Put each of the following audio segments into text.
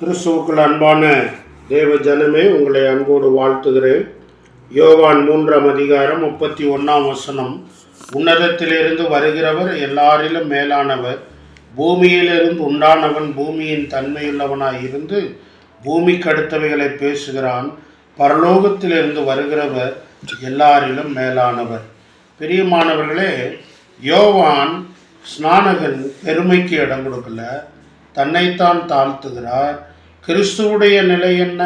கிறிஸ்துவுக்குள் அன்பான தேவ ஜனமே உங்களை அன்போடு வாழ்த்துகிறேன். யோவான் மூன்றாம் அதிகாரம் முப்பத்தி ஒன்றாம் வசனம். உன்னதத்திலிருந்து வருகிறவர் எல்லாரிலும் மேலானவர். பூமியிலிருந்து உண்டானவன் பூமியின் தன்மையுள்ளவனாய் இருந்து பூமிக்கு அடுத்தவைகளை பேசுகிறான். பரலோகத்திலிருந்து வருகிறவர் எல்லாரிலும் மேலானவர். பிரியமானவர்களே யோவான் ஸ்நானகன் பெருமைக்கு இடம் கொடுக்கல. தன்னைத்தான் தாழ்த்துகிறார். கிறிஸ்துவுடைய நிலை என்ன?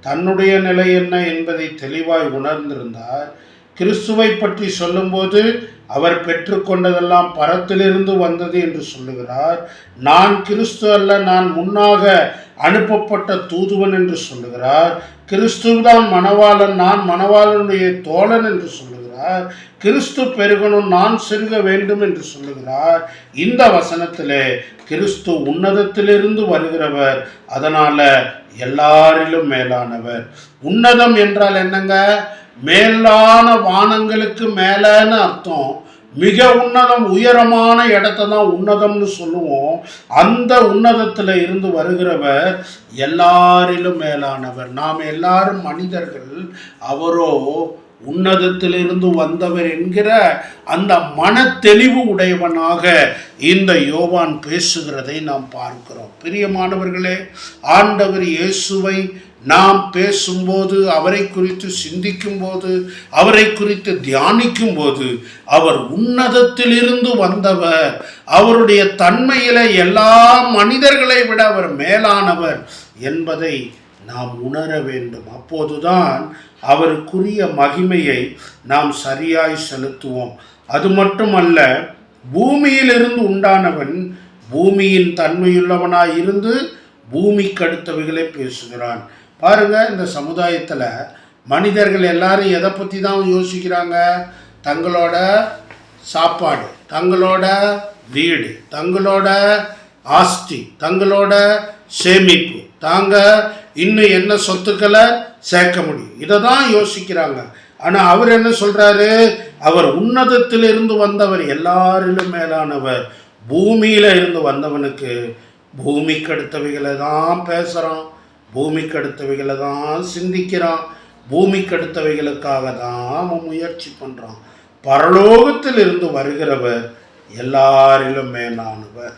தன்னுடைய நிலை என்ன என்பதை தெளிவாய் உணர்ந்திருந்தார். கிறிஸ்துவை பற்றி சொல்லும்போது அவர் பெற்றுக்கொண்டதெல்லாம் பரத்திலிருந்து வந்தது என்று சொல்லுகிறார். நான் கிறிஸ்து அல்ல நான் முன்னாக அனுப்பப்பட்ட தூதுவன் என்று சொல்லுகிறார். கிறிஸ்துதான் மணவாளன் நான் மணவாளனுடைய தோழன் என்று சொல்லுகிறார். கிறிஸ்து பெருகணும் நான் சிறுக வேண்டும் என்று சொல்லுகிறார். இந்த வசனத்திலே கிறிஸ்து உன்னதத்திலிருந்து வருகிறவர் அதனால எல்லாரிலும் மேலானவர். உன்னதம் என்றால் என்னங்க? மேலான வானங்களுக்கு மேலன்னு அர்த்தம். மிக உன்னதம் உயரமான இடத்த தான் உன்னதம்னு சொல்லுவோம். அந்த உன்னதத்தில் இருந்து வருகிறவர் எல்லாரிலும் மேலானவர். நாம் எல்லாரும் மனிதர்கள் அவரோ உன்னதத்திலிருந்து வந்தவர் என்கிற அந்த மன தெளிவு உடையவனாக இந்த யோவான் பேசுகிறதை நாம் பார்க்கிறோம். பிரியமானவர்களே ஆண்டவர் இயேசுவை நாம் பேசும்போது அவரை குறித்து சிந்திக்கும் போது அவரை குறித்து தியானிக்கும் போது அவர் உன்னதத்திலிருந்து வந்தவர் அவருடைய தன்மையில எல்லா மனிதர்களை விட அவர் மேலானவர் என்பதை நாம் உணர வேண்டும். அப்போதுதான் அவருக்குரிய மகிமையை நாம் சரியாய் செலுத்துவோம். அது மட்டுமல்ல பூமியிலிருந்து உண்டானவன் பூமியின் தன்மையுள்ளவனாய் இருந்து பூமிக்கு அடுத்தவைகளை பேசுகிறான். பாருங்க இந்த சமுதாயத்தில் மனிதர்கள் எல்லாரும் எதை பற்றி தான் யோசிக்கிறாங்க? தங்களோட சாப்பாடு தங்களோட வீடு தங்களோட ஆஸ்தி தங்களோட சேமிப்பு தாங்க இன்னும் என்ன சொத்துக்களை சேர்க்க முடியும்? இதை தான் யோசிக்கிறாங்க. ஆனால் அவர் என்ன சொல்கிறாரு அவர் உன்னதத்திலிருந்து வந்தவர் எல்லாரிலும் மேலானவர். பூமியில் இருந்து வந்தவனுக்கு பூமிக்கு அடுத்தவைகளை தான் பேசுகிறான் பூமிக்கு அடுத்தவைகளை தான் சிந்திக்கிறான். பூமிக்கு அடுத்தவைகளுக்காக தான் அவன் முயற்சி பண்ணுறான் பரலோகத்தில் இருந்து வருகிறவர் எல்லாரிலும் மேலானவர்.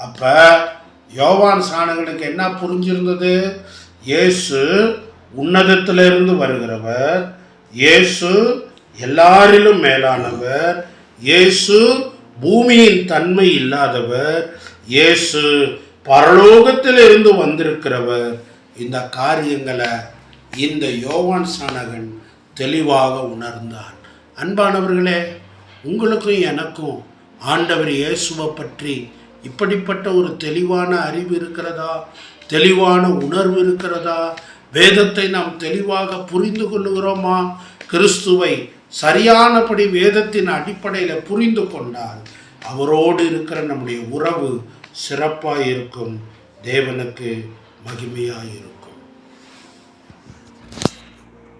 அப்போ யோவான் சாணகனுக்கு என்ன புரிஞ்சிருந்தது? இயேசு உன்னதத்திலிருந்து வருகிறவர். இயேசு எல்லாரிலும் மேலானவர். இயேசு பூமியின் தன்மை இல்லாதவர். இயேசு பரலோகத்திலிருந்து வந்திருக்கிறவர். இந்த காரியங்களை இந்த யோவான் சாணகன் தெளிவாக உணர்ந்தான். அன்பானவர்களே உங்களுக்கும் எனக்கும் ஆண்டவர் இயேசுவை பற்றி இப்படிப்பட்ட ஒரு தெளிவான அறிவு இருக்கிறதா? தெளிவான உணர்வு இருக்கிறதா? வேதத்தை நாம் தெளிவாக புரிந்து கொள்ளுகிறோமா? கிறிஸ்துவை சரியானபடி வேதத்தின் அடிப்படையில் புரிந்து கொண்டால் அவரோடு இருக்கிற நம்முடைய உறவு சிறப்பாக இருக்கும் தேவனுக்கு மகிமையாக இருக்கும்